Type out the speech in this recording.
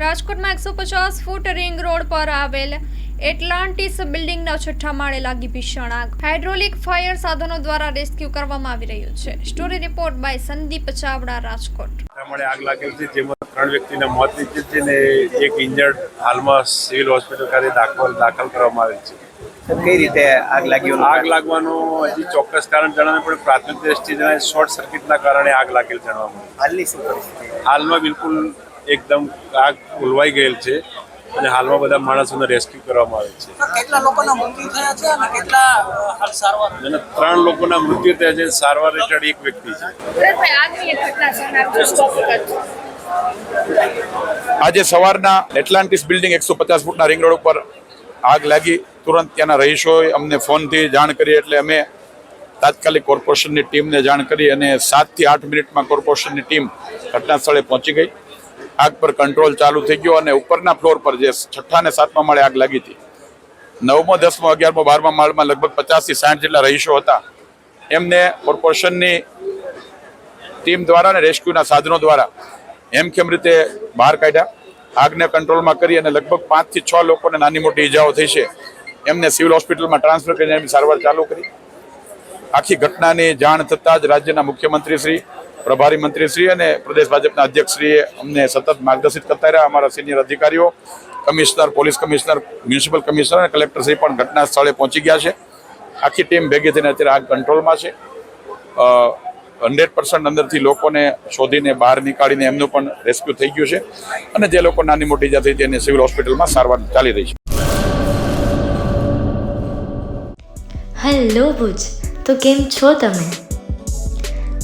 રાજકોટમાં એકસો પચાસ ફૂટ રિંગ રોડ પર આવેલ એટલાન્ટિસ બિલ્ડિંગના છઠ્ઠા માળે લાગી ભીષણ આગ. હાઇડ્રોલિક ફાયર સાધનો દ્વારા રેસ્ક્યુ કરવામાં આવી રહ્યું છે. Story report by Sandeep Chavda Rajkot. મળે આગ લાગેલ છે જેમાં ત્રણ વ્યક્તિના મોત નીપજ્યા છે ને એક ઇન્જર્ડ હાલમાં સિવિલ હોસ્પિટલ ખાતે દાખલ દાખલ કરવામાં આવેલ છે. કઈ રીતે આગ લાગી આગ લાગવાનું હજી ચોક્કસ કારણ જણાવે પણ પ્રાથમિક દ્રષ્ટિએ જણાય શોર્ટ સર્કિટના કારણે આગ લાગેલ જણાવવામાં હાલની શું પરિસ્થિતિ? હાલમાં બિલકુલ એકદમ આગ ઉલવાઈ ગયેલ છે અને હાલમાં બધા માણસોને રેસ્ક્યુ કરવામાં આવે છે. કેટલા લોકોના મૃત્યુ થયા છે અને કેટલા હાલ સારવાર? અને ત્રણ લોકોના મૃત્યુ થયા છે. સારવાર હેઠળ એક વ્યક્તિ છે. આજે સવારના એટલાન્ટિસ બિલ્ડિંગ એકસો પચાસ ફૂટના રિંગ રોડ ઉપર આગ લાગી. તુરંત ત્યાંના રહીશોએ અમને ફોનથી જાણ કરી એટલે અમે તાત્કાલિક કોર્પોરેશનની ટીમને જાણ કરી અને સાતથી આઠ મિનિટમાં કોર્પોરેશનની ટીમ ઘટના સ્થળે પહોંચી ગઈ. આગ પર કંટ્રોલ ચાલુ થઈ ગયો અને ઉપરના ફ્લોર પર જે છઠ્ઠા ને સાતમા માળે આગ લાગી હતી. નવમો, દસમો, અગિયારમો, બારમા માળમાં લગભગ પચાસથી સાઠ જેટલા રહીશો હતા. એમને કોર્પોરેશનની ટીમ દ્વારા અને રેસ્ક્યુના સાધનો દ્વારા હેમખેમ રીતે બહાર કાઢ્યા? આગને કંટ્રોલમાં કરી અને લગભગ પાંચથી છ લોકોને નાની મોટી ઈજાઓ થઈ છે. એમને સિવિલ હોસ્પિટલમાં ટ્રાન્સફર કરીને એમની સારવાર ચાલુ કરી. આખી ઘટનાની જાણ થતાં જ રાજ્યના મુખ્યમંત્રીશ્રી પ્રભારી મંત્રીશ્રી અને પ્રદેશ ભાજપના અધ્યક્ષશ્રીએ અમને સતત માર્ગદર્શિત કરતા રહ્યા. અમારા સિનિયર અધિકારીઓ, commissioner, police commissioner municipal commissioner અને કલેક્ટરશ્રી પણ ઘટના સ્થળે પહોંચી ગયા છે. આખી ટીમ ભેગી થઈને અત્યારે આગ કંટ્રોલમાં છે. હંડ્રેડ પર્સન્ટ અંદરથી લોકોને શોધીને બહાર નીકાળીને એમનું પણ રેસ્ક્યુ થઈ ગયું છે. અને જે લોકો નાની મોટી ઈજા થઈ તેને સિવિલ હોસ્પિટલમાં સારવાર ચાલી રહી છે. હેલો ભુજ, તો કેમ છો તમે?